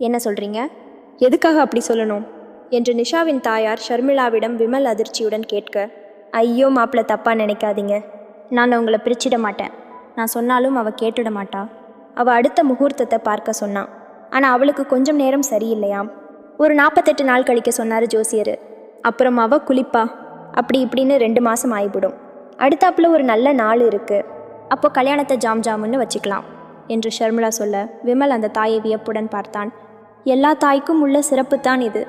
என்ன சொல்கிறீங்க எதுக்காக அப்படி சொல்லணும்? என்று நிஷாவின் தாயார் ஷர்மிளாவிடம் விமல் அதிர்ச்சியுடன் கேட்க ஐயோ மாப்பிள்ள தப்பாக நினைக்காதீங்க. நான் அவங்கள பிரிச்சிட மாட்டேன். நான் சொன்னாலும் அவள் கேட்டுட மாட்டா. அவள் அடுத்த முகூர்த்தத்தை பார்க்க சொன்னான் ஆனால் அவளுக்கு கொஞ்சம் நேரம் சரியில்லையாம் ஒரு நாற்பத்தெட்டு நாள் கழிக்க சொன்னார் ஜோசியர். அப்புறம் அவ குளிப்பா. அப்படி இப்படின்னு ரெண்டு மாதம் ஆகிவிடும் அடுத்தாப்புல ஒரு நல்ல நாள் இருக்குது அப்போ கல்யாணத்தை ஜாம் ஜாமுன்னு வச்சுக்கலாம். என்று ஷர்மிளா சொல்ல விமல் அந்த தாயை வியப்புடன் பார்த்தான். எல்லா தாய்க்கும் உள்ள சிறப்புத்தான் இது.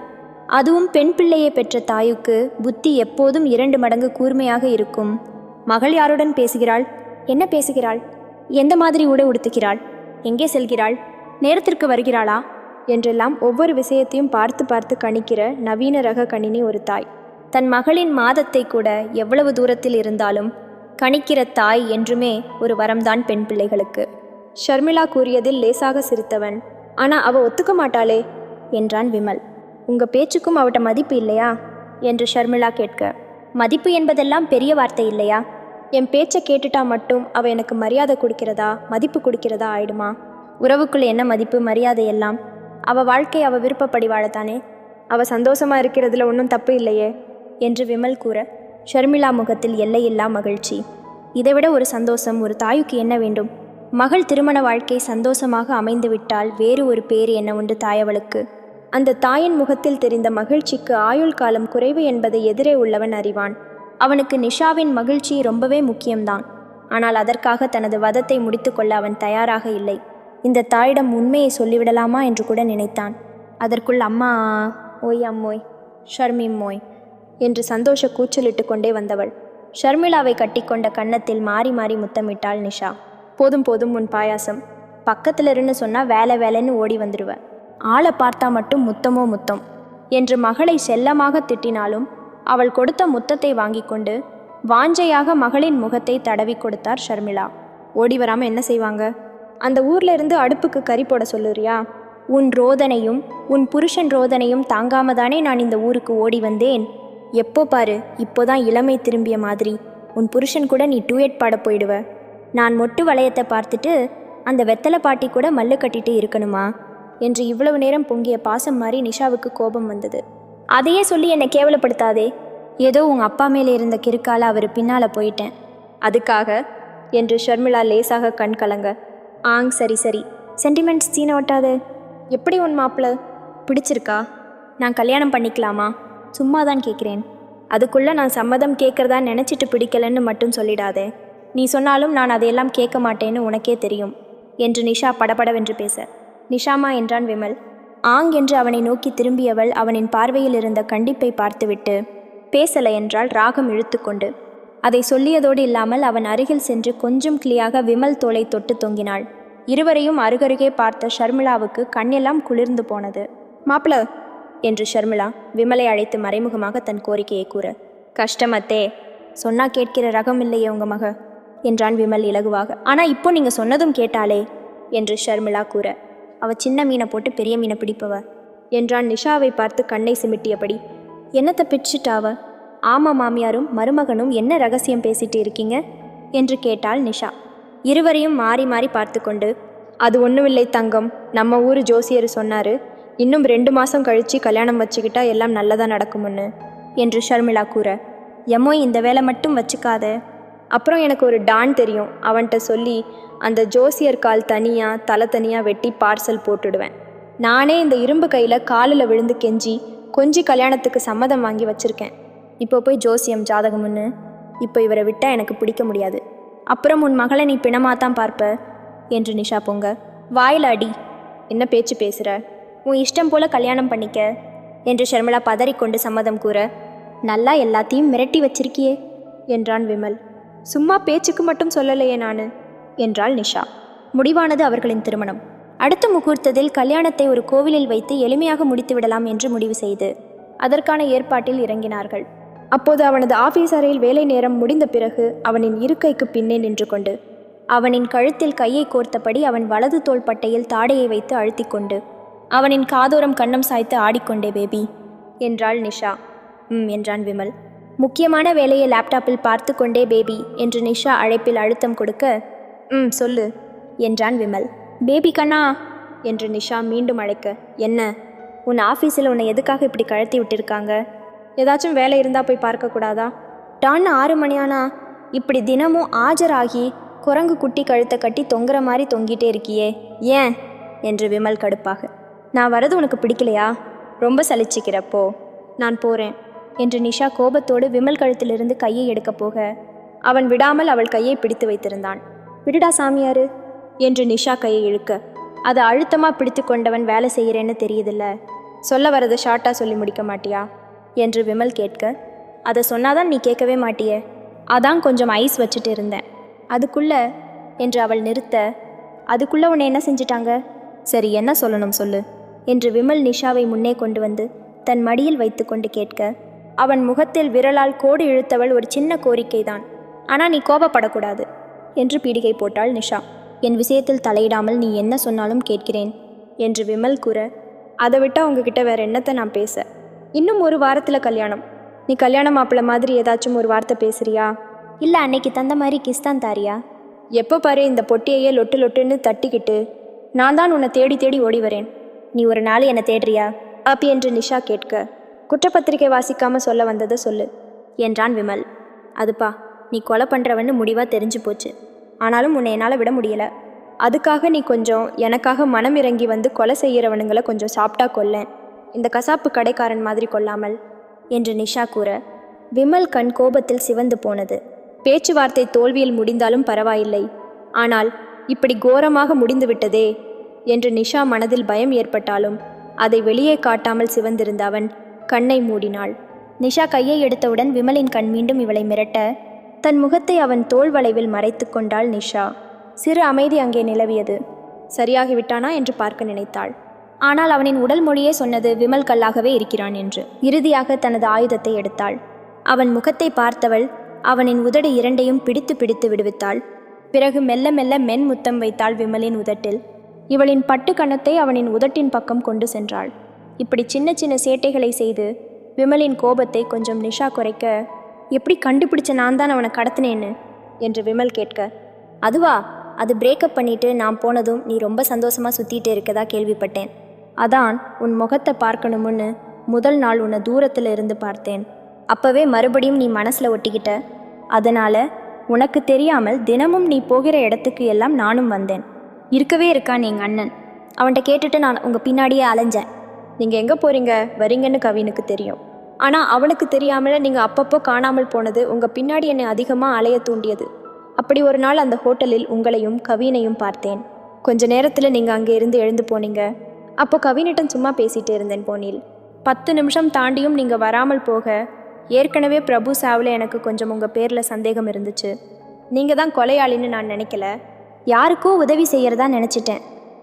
அதுவும் பெண் பிள்ளையை பெற்ற தாயுக்கு புத்தி எப்போதும் இரண்டு மடங்கு கூர்மையாக இருக்கும். மகள் யாருடன் பேசுகிறாள்? என்ன பேசுகிறாள்? எந்த மாதிரி உடை உடுத்துகிறாள்? எங்கே செல்கிறாள்? நேரத்திற்கு வருகிறாளா? என்றெல்லாம் ஒவ்வொரு விஷயத்தையும் பார்த்து பார்த்து கணிக்கிற நவீன ரக கணினி ஒரு தாய். தன் மகளின் மாதத்தை கூட எவ்வளவு தூரத்தில் இருந்தாலும் கணிக்கிற தாய் என்றுமே ஒரு வரம்தான் பெண் பிள்ளைகளுக்கு. ஷர்மிளா கூறியதில் லேசாக சிரித்தவன். ஆனா அவ ஒத்துக்க மாட்டாளே என்றான் விமல். உங்க பேச்சுக்கும் அவட்ட மதிப்பு இல்லையா? என்று ஷர்மிளா கேட்க. மதிப்பு என்பதெல்லாம் பெரிய வார்த்தை இல்லையா? என் பேச்சை கேட்டுட்டா மட்டும் அவ எனக்கு மரியாதை கொடுக்கிறதா மதிப்பு கொடுக்கிறதா ஆயிடுமா? உறவுக்குள்ள என்ன மதிப்பு மரியாதை எல்லாம்? அவ வாழ்க்கை அவ விருப்பப்படி வாழத்தானே? அவ சந்தோஷமா இருக்கிறதுல ஒன்றும் தப்பு இல்லையே? என்று விமல் கூற. ஷர்மிளா முகத்தில் எல்லையில்லா மகிழ்ச்சி. இதைவிட ஒரு சந்தோஷம் ஒரு தாய்க்கு என்ன வேண்டும்? மகள் திருமண வாழ்க்கை சந்தோஷமாக அமைந்துவிட்டால் வேறு ஒரு பேர் என்ன உண்டு தாயவளுக்கு? அந்த தாயின் முகத்தில் தெரிந்த மகிழ்ச்சிக்கு ஆயுள் காலம் குறைவு என்பதை எதிரே உள்ளவன் அறிவான். அவனுக்கு நிஷாவின் மகிழ்ச்சி ரொம்பவே முக்கியம்தான். ஆனால் அதற்காக தனது வதத்தை முடித்துக்கொள்ள அவன் தயாராக இல்லை. இந்த தாயிடம் உண்மையை சொல்லிவிடலாமா என்று கூட நினைத்தான். அதற்குள் அம்மா ஓய் அம்மோய் ஷர்மிம்மோய் என்று சந்தோஷ கூச்சலிட்டு கொண்டே வந்தவள். ஷர்மிளாவை கட்டிக்கொண்ட கன்னத்தில் மாறி மாறி முத்தமிட்டாள் நிஷா. போதும் போதும் உன் பாயாசம். பக்கத்தில் இருந்து சொன்னால் வேலை வேலைன்னு ஓடி வந்துடுவ ஆளை பார்த்தா மட்டும் முத்தமோ முத்தம். என்று மகளை செல்லமாக திட்டினாலும் அவள் கொடுத்த முத்தத்தை வாங்கி கொண்டு வாஞ்சையாக மகளின் முகத்தை தடவி கொடுத்தார் ஷர்மிளா. ஓடி வராமல் என்ன செய்வாங்க? அந்த ஊர்ல இருந்து அடுப்புக்கு கறி போட சொல்லுறியா? உன் ரோதனையும் உன் புருஷன் ரோதனையும் தாங்காம தானே நான் இந்த ஊருக்கு ஓடி வந்தேன்? எப்போ பாரு இப்போதான் இளமை திரும்பிய மாதிரி. உன் புருஷன் கூட நீ டூயட் பாட போயிடுவ. நான் மொட்டு வளையத்தை பார்த்துட்டு அந்த வெத்தலை பாட்டி கூட மல்லு கட்டிட்டு இருக்கணுமா? என்று இவ்வளவு நேரம் பொங்கிய பாசம் மாதிரி நிஷாவுக்கு கோபம் வந்தது. அதையே சொல்லி என்னை கேவலப்படுத்தாதே. ஏதோ உங்கள் அப்பா மேலே இருந்த கிறுக்கால அவர் பின்னால் போயிட்டேன். அதுக்காக என்று ஷர்மிளா லேசாக கண் கலங்க. ஆங் சரி சரி. சென்டிமெண்ட்ஸ் சீன ஒட்டாது. எப்படி உன் மாப்பிள்ள பிடிச்சிருக்கா? நான் கல்யாணம் பண்ணிக்கலாமா? சும்மா தான் கேட்குறேன் அதுக்குள்ளே நான் சம்மதம் கேட்குறதா நினச்சிட்டு பிடிக்கலன்னு மட்டும் சொல்லிடாதே. நீ சொன்னாலும் நான் அதையெல்லாம் கேட்க மாட்டேன்னு உனக்கே தெரியும் என்று நிஷா படபடவென்று பேச. நிஷாமா என்றான் விமல். ஆங் என்று அவனை நோக்கி திரும்பியவள் அவனின் பார்வையில் இருந்த கண்டிப்பை பார்த்துவிட்டு பேசலை என்றால் ராகம் இழுத்துக்கொண்டு. அதை சொல்லியதோடு இல்லாமல் அவன் அருகில் சென்று கொஞ்சம் கிளியாக விமல் தோலை தொட்டு தொங்கினாள். இருவரையும் அருகருகே பார்த்த ஷர்மிளாவுக்கு கண்ணெல்லாம் குளிர்ந்து போனது. மாப்பிள என்று ஷர்மிளா விமலை அழைத்து மறைமுகமாக தன் கோரிக்கையை கூற. கஷ்டமத்தே சொன்னா கேட்கிற ரகம் இல்லையே உங்க மக. என்றான் விமல் இலகுவாக. ஆனால் இப்போ நீங்கள் சொன்னதும் கேட்டாளே என்று ஷர்மிளா கூற. அவ சின்ன மீனை போட்டு பெரிய மீனை பிடிப்பவ என்றான் நிஷாவை பார்த்து கண்ணை சிமிட்டியபடி. என்னத்தை பிடிச்சிட்டாவ ஆமா மாமியாரும் மருமகனும் என்ன ரகசியம் பேசிட்டு இருக்கீங்க? என்று கேட்டாள் நிஷா. இருவரையும் மாறி மாறி பார்த்து கொண்டு அது ஒன்றுமில்லை தங்கம். நம்ம ஊர் ஜோசியர் சொன்னார் இன்னும் ரெண்டு மாதம் கழித்து கல்யாணம் வச்சுக்கிட்டா எல்லாம் நல்லதாக நடக்கும்னு என்று ஷர்மிளா கூற. எம்மோ இந்த வேலை மட்டும் வச்சுக்காத. அப்புறம் எனக்கு ஒரு டான் தெரியும். அவன்கிட்ட சொல்லி அந்த ஜோசியர் கால் தனியாக தலை தனியாக வெட்டி பார்சல் போட்டுடுவேன். நானே இந்த இரும்பு கையில் காலில் விழுந்து கெஞ்சி கொஞ்சி கல்யாணத்துக்கு சம்மதம் வாங்கி வச்சிருக்கேன். இப்போ போய் ஜோசியம் ஜாதகம்னு இப்போ இவரை விட்டால் எனக்கு பிடிக்க முடியாது. அப்புறம் உன் மகளை நீ பிணமாக தான் பார்ப்ப என்று நிஷா பொங்க. வாயில் அடி. என்ன பேச்சு பேசுகிற உன் இஷ்டம் போல் கல்யாணம் பண்ணிக்க என்று ஷர்மிளா பதறிக்கொண்டு சம்மதம் கூற. நல்லா எல்லாத்தையும் மிரட்டி வச்சிருக்கியே என்றான் விமல். சும்மா பேச்சுக்கு மட்டும் சொல்லலையே நான் என்றாள் நிஷா. முடிவானது அவர்களின் திருமணம். அடுத்த முகூர்த்தத்தில் கல்யாணத்தை ஒரு கோவிலில் வைத்து எளிமையாக முடித்து விடலாம் என்று முடிவு செய்து அதற்கான ஏற்பாட்டில் இறங்கினார்கள். அப்போது அவனது ஆபீஸ் அறையில் வேலை நேரம் முடிந்த பிறகு அவனின் இருக்கைக்கு பின்னே நின்று கொண்டு அவனின் கழுத்தில் கையை கோர்த்தபடி அவன் வலது தோள்பட்டையில் தாடையை வைத்து அழுத்திக் கொண்டு அவனின் காதோரம் கண்ணம் சாய்த்து ஆடிக்கொண்டே பேபி என்றாள் நிஷா. ம் என்றான் விமல். முக்கியமான வேலையை லேப்டாப்பில் பார்த்து கொண்டே பேபி என்று நிஷா அழைப்பில் அழுத்தம் கொடுக்க ம் சொல்லு என்றான் விமல். பேபி கண்ணா என்று நிஷா மீண்டும் அழைக்க என்ன உன் ஆஃபீஸில் உன்னை எதுக்காக இப்படி கழட்டி விட்டுருக்காங்க? ஏதாச்சும் வேலை இருந்தால் போய் பார்க்கக்கூடாதா டான்னு ஆறு மணியானா? இப்படி தினமும் ஆஜராகி குரங்கு குட்டி கழுத்தை கட்டி தொங்குற மாதிரி தொங்கிட்டே இருக்கியே ஏன்? என்று விமல் கடுப்பாக. நான் வரது உனக்கு பிடிக்கலையா? ரொம்ப சலிச்சிக்கிறப்போ. நான் போகிறேன் என்று நிஷா கோபத்தோடு விமல் கழுத்திலிருந்து கையை எடுக்கப் போக அவன் விடாமல் அவள் கையை பிடித்து வைத்திருந்தான். விடுடா சாமியாரு என்று நிஷா கையை இழுக்க அதை அழுத்தமாக பிடித்து கொண்டவன் வேலை செய்கிறேன்னு தெரியுதில்ல. சொல்ல வரதை ஷார்ட்டாக சொல்லி முடிக்க மாட்டியா? என்று விமல் கேட்க அதை சொன்னாதான் நீ கேட்கவே மாட்டிய. அதான் கொஞ்சம் ஐஸ் வச்சுட்டு இருந்தேன். அதுக்குள்ள என்று அவள் நிறுத்த அதுக்குள்ளே உன்னை என்ன செஞ்சிட்டாங்க? சரி என்ன சொல்லணும் சொல்லு என்று விமல் நிஷாவை முன்னே கொண்டு வந்து தன் மடியில் வைத்துக்கொண்டு கேட்க அவன் முகத்தில் விரலால் கோடு இழுத்தவள் ஒரு சின்ன கோரிக்கைதான். ஆனால் நீ கோபப்படக்கூடாது என்று பீடிகை போட்டாள் நிஷா. என் விஷயத்தில் தலையிடாமல் நீ என்ன சொன்னாலும் கேட்கிறேன் என்று விமல் கூற அதை விட்டா உங்ககிட்ட வேற என்னத்தை நான் பேச? இன்னும் ஒரு வாரத்தில் கல்யாணம். நீ கல்யாண மாப்பிள்ளை மாதிரி ஏதாச்சும் ஒரு வார்த்தை பேசுறியா? இல்லை அன்னைக்கு தந்த மாதிரி கிஸ் தான் தாரியா? எப்போ பாரு இந்த பொட்டியையே லொட்டு லொட்டுன்னு தட்டிக்கிட்டு நான் தான் உன்னை தேடி தேடி ஓடி வரேன். நீ ஒரு நாள் என்னை தேடுறியா? அப்பி என்று நிஷா கேட்க குற்றப்பத்திரிக்கை வாசிக்காம சொல்ல வந்ததை சொல்லு என்றான் விமல். அதுப்பா நீ கொலை பண்ணுறவன்னு முடிவாக தெரிஞ்சு போச்சு. ஆனாலும் உன்னை என்னால் விட முடியலை. அதுக்காக நீ கொஞ்சம் எனக்காக மனம் இறங்கி வந்து கொலை செய்கிறவனுங்களை கொஞ்சம் சாப்பிட்டா கொல்லேன். இந்த கசாப்பு கடைக்காரன் மாதிரி கொல்லாமல் என்று நிஷா கூற. விமல் கண் கோபத்தில் சிவந்து போனது. பேச்சுவார்த்தை தோல்வியில் முடிந்தாலும் பரவாயில்லை. ஆனால் இப்படி கோரமாக முடிந்து விட்டதே? என்று நிஷா மனதில் பயம் ஏற்பட்டாலும் அதை வெளியே காட்டாமல் சிவந்திருந்த அவன் கண்ணை மூடினாள். நிஷா கையை எடுத்தவுடன் விமலின் கண் மீண்டும் இவளை மிரட்ட தன் முகத்தை அவன் தோள் வளைவில் மறைத்து கொண்டாள் நிஷா. சிறு அமைதி அங்கே நிலவியது. சரியாகிவிட்டானா என்று பார்க்க நினைத்தாள். ஆனால் அவனின் உடல் மொழியே சொன்னது விமல் கல்லாகவே இருக்கிறான் என்று. இறுதியாக தனது ஆயுதத்தை எடுத்தாள். அவன் முகத்தை பார்த்தவள் அவனின் உதடு இரண்டையும் பிடித்து பிடித்து விடுவித்தாள். பிறகு மெல்ல மெல்ல மென் முத்தம் வைத்தாள் விமலின் உதட்டில். இவளின் பட்டு கணத்தை அவனின் உதட்டின் பக்கம் கொண்டு சென்றாள். இப்படி சின்ன சின்ன சேட்டைகளை செய்து விமலின் கோபத்தை கொஞ்சம் நிஷா குறைக்க எப்படி கண்டுபிடிச்ச நான் தான் அவனை கடத்தினேன்னு? என்று விமல் கேட்க அதுவா? அது பிரேக்கப் பண்ணிட்டு நான் போனதும் நீ ரொம்ப சந்தோஷமா சுத்திட்டு இருக்கதா கேள்விப்பட்டேன். அதான் உன் முகத்தை பார்க்கணும்னு முதல் நாள் உன்னை தூரத்தில் இருந்து பார்த்தேன். அப்பவே மறுபடியும் நீ மனசில் ஒட்டிக்கிட்ட. அதனால உனக்கு தெரியாமல் தினமும் நீ போகிற இடத்துக்கு எல்லாம் நானும் வந்தேன். இருக்கவே இருக்கான் எங்கள் அண்ணன்? அவன்கிட்ட கேட்டுட்டு நான் உங்கள் பின்னாடியே அலைஞ்சேன். நீங்கள் எங்கே போகிறீங்க வரீங்கன்னு கவினுக்கு தெரியும். ஆனால் அவனுக்கு தெரியாமல் நீங்கள் அப்பப்போ காணாமல் போனது உங்கள் பின்னாடி என்னை அதிகமாக அலைய தூண்டியது. அப்படி ஒரு நாள் அந்த ஹோட்டலில் உங்களையும் கவினையும் பார்த்தேன். கொஞ்ச நேரத்தில் நீங்கள் அங்கே இருந்து எழுந்து போனீங்க. அப்போ கவினிட்டம் சும்மா பேசிகிட்டு இருந்தேன் போனில். பத்து நிமிஷம் தாண்டியும் நீங்கள் வராமல் போக ஏற்கனவே பிரபு சாவில் எனக்கு கொஞ்சம் உங்கள் பேரில் சந்தேகம் இருந்துச்சு. நீங்கள் தான் கொலையாளின்னு நான் நினைக்கல. யாருக்கோ உதவி செய்யறதா நினச்சிட்டேன்.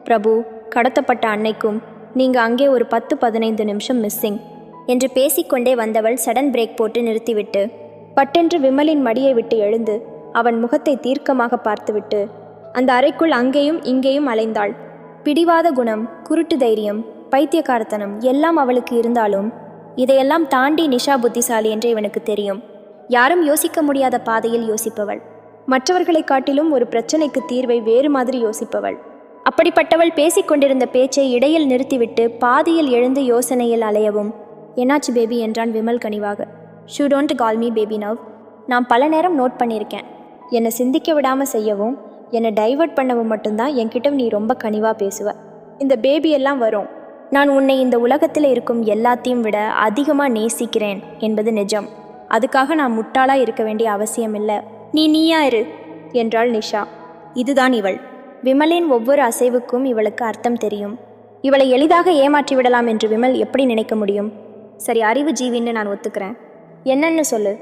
பிரபு கடத்தப்பட்ட அன்னைக்கும் நீங்கள் அங்கே ஒரு பத்து பதினைந்து நிமிஷம் மிஸ்ஸிங் என்று பேசிக்கொண்டே வந்தவள் சடன் பிரேக் போட்டு நிறுத்திவிட்டு பட்டென்று விமலின் மடியை விட்டு எழுந்து அவன் முகத்தை தீர்க்கமாக பார்த்துவிட்டு அந்த அறைக்குள் அங்கேயும் இங்கேயும் அலைந்தாள். பிடிவாத குணம் குருட்டு தைரியம் பைத்தியக்காரத்தனம் எல்லாம் அவளுக்கு இருந்தாலும் இதையெல்லாம் தாண்டி நிஷா புத்திசாலி என்று இவனுக்கு தெரியும். யாரும் யோசிக்க முடியாத பாதையில் யோசிப்பவள். மற்றவர்களைக் காட்டிலும் ஒரு பிரச்சனைக்கு தீர்வை வேறு மாதிரி யோசிப்பவள். அப்படிப்பட்டவள் பேசிக்கொண்டிருந்த பேச்சை இடையில் நிறுத்திவிட்டு பாதியில் எழுந்து யோசனையில் அலையவும் என்னாச்சு பேபி? என்றான் விமல் கனிவாக. Shoo don't call me baby now. நான் பல நேரம் நோட் பண்ணியிருக்கேன் என்னை சிந்திக்க விடாமல் செய்யவும் என்னை டைவர்ட் பண்ணவும் மட்டும்தான் என்கிட்ட நீ ரொம்ப கனிவாக பேசுவ. இந்த பேபி எல்லாம் வரும். நான் உன்னை இந்த உலகத்தில் இருக்கும் எல்லாத்தையும் விட அதிகமாக நேசிக்கிறேன் என்பது நிஜம். அதுக்காக நான் முட்டாளாக இருக்க வேண்டிய அவசியம் இல்லை. நீ நீயா இரு என்றாள் நிஷா. இதுதான் இவள். விமலின் ஒவ்வொரு அசைவுக்கும் இவளுக்கு அர்த்தம் தெரியும். இவளை எளிதாக ஏமாற்றி விடலாம் என்று விமல் எப்படி நினைக்க முடியும்? சரி அறிவு ஜீவின்னு நான் ஒத்துக்கிறேன். என்னன்னு சொல்லு.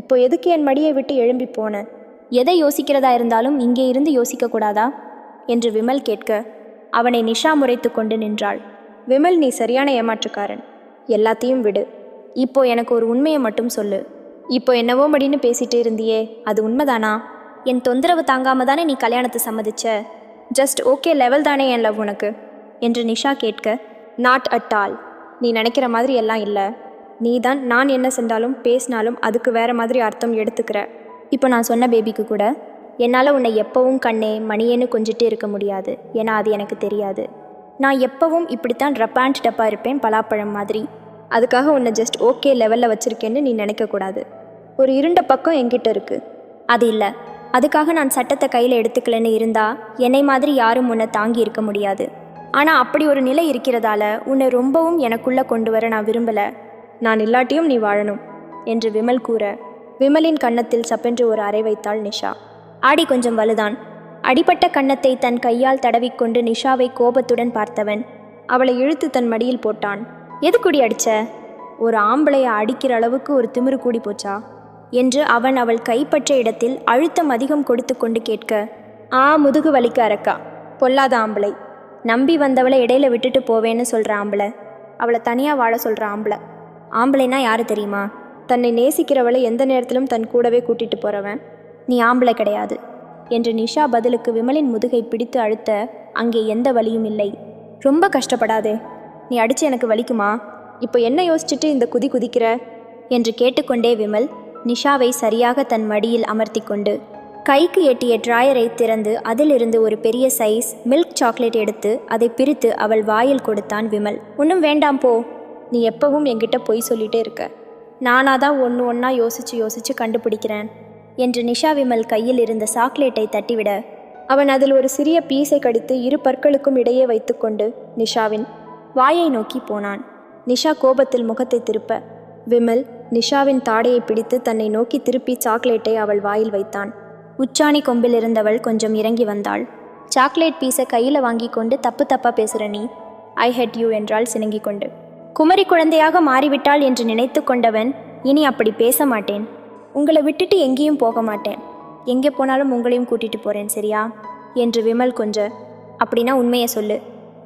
இப்போ எதுக்கு என் மடியை விட்டு எழும்பி போன? எதை யோசிக்கிறதா இருந்தாலும் இங்கே இருந்து யோசிக்க கூடாதா என்று விமல் கேட்க அவனை நிஷா முறைத்து கொண்டு நின்றாள். விமல் நீ சரியான ஏமாற்றுக்காரன். எல்லாத்தையும் விடு. இப்போ எனக்கு ஒரு உண்மையை மட்டும் சொல்லு. இப்போ என்னவோ மடின்னு பேசிட்டு இருந்தியே அது உண்மைதானா? என் தொந்தரவு தாங்காம தானே நீ கல்யாணத்தை சம்மதிச்ச? ஜஸ்ட் ஓகே லெவல் தானே என் லவ் உனக்கு? என்று நிஷா கேட்க நாட் அட் ஆல் நீ நினைக்கிற மாதிரி எல்லாம் இல்லை. நீ தான் நான் என்ன செஞ்சாலும் பேசினாலும் அதுக்கு வேற மாதிரி அர்த்தம் எடுத்துக்கிற. இப்போ நான் சொன்ன பேபிக்கு கூட என்னால் உன்னை எப்பவும் கண்ணே மணியேன்னு கொஞ்சிட்டு இருக்க முடியாது. ஏன்னா அது எனக்கு தெரியாது. நான் எப்பவும் இப்படித்தான் ரப்பாண்ட் டப்பா இருப்பேன் பலாப்பழம் மாதிரி. அதுக்காக உன்னை ஜஸ்ட் ஓகே லெவலில் வச்சுருக்கேன்னு நீ நினைக்கக்கூடாது. ஒரு இருண்ட பக்கம் என்கிட்ட இருக்கு. அது இல்லை. அதுக்காக நான் சட்டத்தை கையில் எடுத்துக்கலன்னு இருந்தா என்னை மாதிரி யாரும் உன்னை தாங்கி இருக்க முடியாது. ஆனால் அப்படி ஒரு நிலை இருக்கிறதால உன்னை ரொம்பவும் எனக்குள்ளே கொண்டு வர நான் விரும்பலை. நான் இல்லாட்டியும் நீ வாழணும் என்று விமல் கூற விமலின் கன்னத்தில் சப்பென்று ஒரு அறை வைத்தாள் நிஷா. ஆடி கொஞ்சம் வலுதான். அடிபட்ட கன்னத்தை தன் கையால் தடவிக்கொண்டு நிஷாவை கோபத்துடன் பார்த்தவன் அவளை இழுத்து தன் மடியில் போட்டான். எது குடி அடிச்ச? ஒரு ஆம்பளைய அடிக்கிற அளவுக்கு ஒரு திமிரு கூடி போச்சா? என்று அவன் அவள் கைப்பற்ற இடத்தில் அழுத்தம் அதிகம் கொடுத்து கொண்டு கேட்க ஆ முதுகு வலிக்க அரக்கா பொல்லாத ஆம்பளை. நம்பி வந்தவளை இடையில விட்டுட்டு போவேன்னு சொல்கிற ஆம்பளை. அவளை தனியாக வாழ சொல்கிற ஆம்பளை. ஆம்பளைனா யாரு தெரியுமா? தன்னை நேசிக்கிறவளை எந்த நேரத்திலும் தன் கூடவே கூட்டிட்டு போறவன். நீ ஆம்பளை கிடையாது. என்று நிஷா பதிலுக்கு விமலின் முதுகை பிடித்து அழுத்த அங்கே எந்த வலியும் இல்லை. ரொம்ப கஷ்டப்படாதே. நீ அடிச்சு எனக்கு வலிக்குமா? இப்போ என்ன யோசிச்சுட்டு இந்த குதி குதிக்கிற? என்று கேட்டுக்கொண்டே விமல் நிஷாவை சரியாக தன் மடியில் அமர்த்தி கொண்டு கைக்கு எட்டிய ட்ராயரை திறந்து அதிலிருந்து ஒரு பெரிய சைஸ் மில்க் சாக்லேட் எடுத்து அதை பிரித்து அவள் வாயில் கொடுத்தான் விமல். ஒன்றும் வேண்டாம் போ. நீ எப்பவும் என்கிட்ட பொய் சொல்லிட்டே இருக்க. நானாக தான் ஒன்று ஒன்றா யோசிச்சு யோசிச்சு கண்டுபிடிக்கிறேன் என்று நிஷா விமல் கையில் இருந்த சாக்லேட்டை தட்டிவிட அவன் அதில் ஒரு சிறிய பீஸை கடித்து இரு பற்களுக்கும் இடையே வைத்துக்கொண்டு நிஷாவின் வாயை நோக்கி போனான். நிஷா கோபத்தில் முகத்தை திருப்ப விமல் நிஷாவின் தாடையை பிடித்து தன்னை நோக்கி திருப்பி சாக்லேட்டை அவள் வாயில் வைத்தான். உச்சாணி கொம்பில் இருந்தவள் கொஞ்சம் இறங்கி வந்தாள். சாக்லேட் பீஸை கையில் வாங்கி கொண்டு தப்பு தப்பா பேசுகிற நீ ஐ ஹெட் யூ என்றால் சினுங்கிக் கொண்டு. குமரி குழந்தையாக மாறிவிட்டாள் என்று நினைத்து கொண்டவன் இனி அப்படி பேச மாட்டேன். உங்களை விட்டுட்டு எங்கேயும் போக மாட்டேன். எங்கே போனாலும் உங்களையும் கூட்டிட்டு போறேன் சரியா? என்று விமல் கொஞ்ச. அப்படின்னா உண்மையை சொல்லு.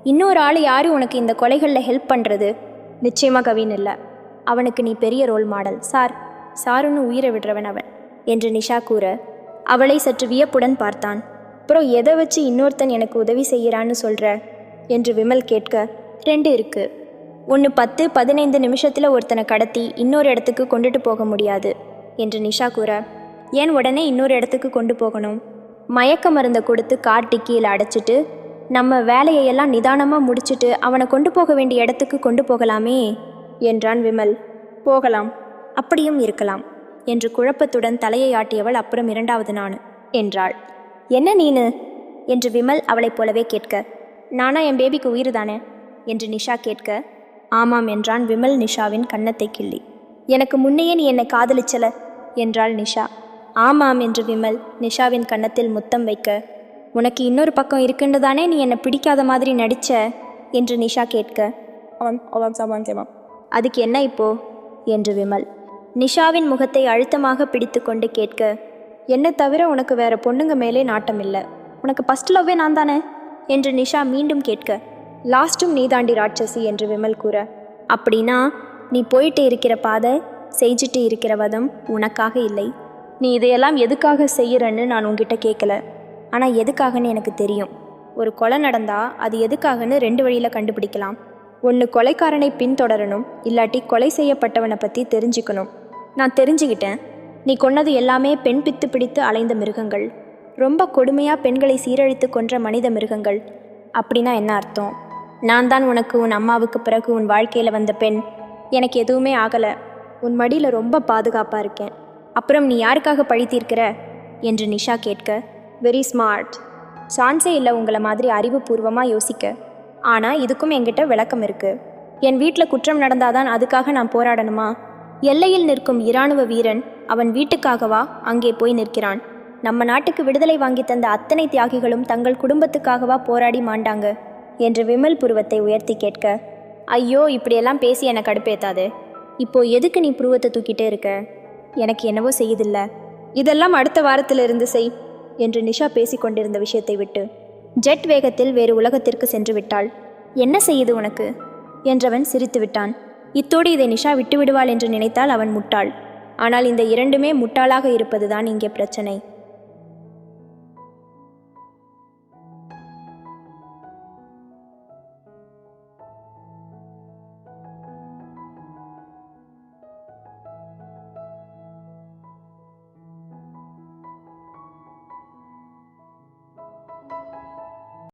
இன்னொரு ஆள் யாரு உனக்கு இந்த கொலைகளில் ஹெல்ப் பண்ணுறது நிச்சயமாக கவின் இல்லை. அவனுக்கு நீ பெரிய ரோல் மாடல். சார் சாருன்னு உயிரை விடுறவன் அவன் என்று நிஷா கூற அவளை சற்று வியப்புடன் பார்த்தான். அப்புறம் எதை வச்சு இன்னொருத்தன் எனக்கு உதவி செய்கிறான்னு சொல்கிற என்று விமல் கேட்க ரெண்டு இருக்கு. ஒன்று பத்து பதினைந்து நிமிஷத்தில் ஒருத்தனை கடத்தி இன்னொரு இடத்துக்கு கொண்டுட்டு போக முடியாது என்று நிஷா கூற ஏன் உடனே இன்னொரு இடத்துக்கு கொண்டு போகணும்? மயக்க மருந்தை கொடுத்து கார் டிக்கியில் அடைச்சிட்டு நம்ம வேலையையெல்லாம் நிதானமாக முடிச்சிட்டு அவனை கொண்டு போக வேண்டிய இடத்துக்கு கொண்டு போகலாமே? என்றான் விமல். போகலாம். அப்படியும் இருக்கலாம். என்று குழப்பத்துடன் தலையை ஆட்டியவள் அப்புறம் இரண்டாவது நான் என்றாள். என்ன நீனு? என்று விமல் அவளைப் போலவே கேட்க. நானா என் பேபிக்கு உயிர் தானே என்று நிஷா கேட்க. ஆமாம் என்றான் விமல் நிஷாவின் கன்னத்தை கிள்ளி. எனக்கு முன்னையே நீ என்னை காதலிச்சல? என்றாள் நிஷா. ஆமாம் என்று விமல் நிஷாவின் கன்னத்தில் முத்தம் வைக்க. உனக்கு இன்னொரு பக்கம் இருக்குன்னு தானே நீ என்னை பிடிக்காத மாதிரி நடிச்ச? என்று நிஷா கேட்க. அவன் அவன் சாமான் கேவான் அதுக்கு என்ன இப்போ? என்று விமல். நிஷாவின் முகத்தை அழுத்தமாக பிடித்து கொண்டு கேட்க என்னை தவிர உனக்கு வேற பொண்ணுங்க மேலே நாட்டம் இல்லை. உனக்கு ஃபஸ்ட் லவ்வே நான் தானே? என்று நிஷா மீண்டும் கேட்க லாஸ்ட்டும் நீதாண்டி ராட்சசி என்று விமல் கூற அப்படின்னா நீ போயிட்டு இருக்கிற பாதை செஞ்சுட்டு இருக்கிற வதம் உனக்காக இல்லை. நீ இதையெல்லாம் எதுக்காக செய்யறன்னு நான் உங்ககிட்ட கேட்கல. ஆனால் எதுக்காகன்னு எனக்கு தெரியும். ஒரு கொலை நடந்தால் அது எதுக்காகன்னு ரெண்டு வழியில் கண்டுபிடிக்கலாம். ஒன்று கொலைக்காரனை பின்தொடரணும் இல்லாட்டி கொலை செய்யப்பட்டவனை பற்றி தெரிஞ்சுக்கணும். நான் தெரிஞ்சுக்கிட்டேன். நீ கொன்னது எல்லாமே பெண் பித்து பிடித்து அலைந்த மிருகங்கள். ரொம்ப கொடுமையாக பெண்களை சீரழித்து கொன்ற மனித மிருகங்கள். அப்படின்னா என்ன அர்த்தம்? நான் தான் உனக்கு உன் அம்மாவுக்கு பிறகு உன் வாழ்க்கையில் வந்த பெண். எனக்கு எதுவுமே ஆகலை. உன் மடியில் ரொம்ப பாதுகாப்பாக இருக்கேன். அப்புறம் நீ யாருக்காக பழித்தீர்க்கிற என்று நிஷா கேட்க வெரி ஸ்மார்ட் சான்ஸே இல்லை உங்களை மாதிரி அறிவுபூர்வமாக யோசிக்க. ஆனால் இதுக்கும் என்கிட்ட விளக்கம் இருக்கு. என் வீட்டில் குற்றம் நடந்தாதான் அதுக்காக நான் போராடணுமா? எல்லையில் நிற்கும் இராணுவ வீரன் அவன் வீட்டுக்காகவா அங்கே போய் நிற்கிறான்? நம்ம நாட்டுக்கு விடுதலை வாங்கி தந்த அத்தனை தியாகிகளும் தங்கள் குடும்பத்துக்காகவா போராடி மாண்டாங்க? என்று விமல் புருவத்தை உயர்த்தி கேட்க ஐயோ இப்படியெல்லாம் பேசி எனக்கு கடுப்பேத்தாது. இப்போ எதுக்கு நீ புருவத்தை தூக்கிட்டே இருக்க? எனக்கு என்னவோ செய்யுதில்ல. இதெல்லாம் அடுத்த வாரத்திலிருந்து செய் என்று நிஷா பேசிக்கொண்டிருந்த விஷயத்தை விட்டு ஜெட் வேகத்தில் வேறு உலகத்திற்கு சென்று விட்டாள் என்ன செய்யுது உனக்கு? என்றவன் சிரித்து விட்டான் இத்தோடு இதை நிஷா விட்டுவிடுவாள் என்று நினைத்தால் அவன் முட்டாள். ஆனால் இந்த இரண்டுமே முட்டாளாக இருப்பதுதான் இங்கே பிரச்சனை.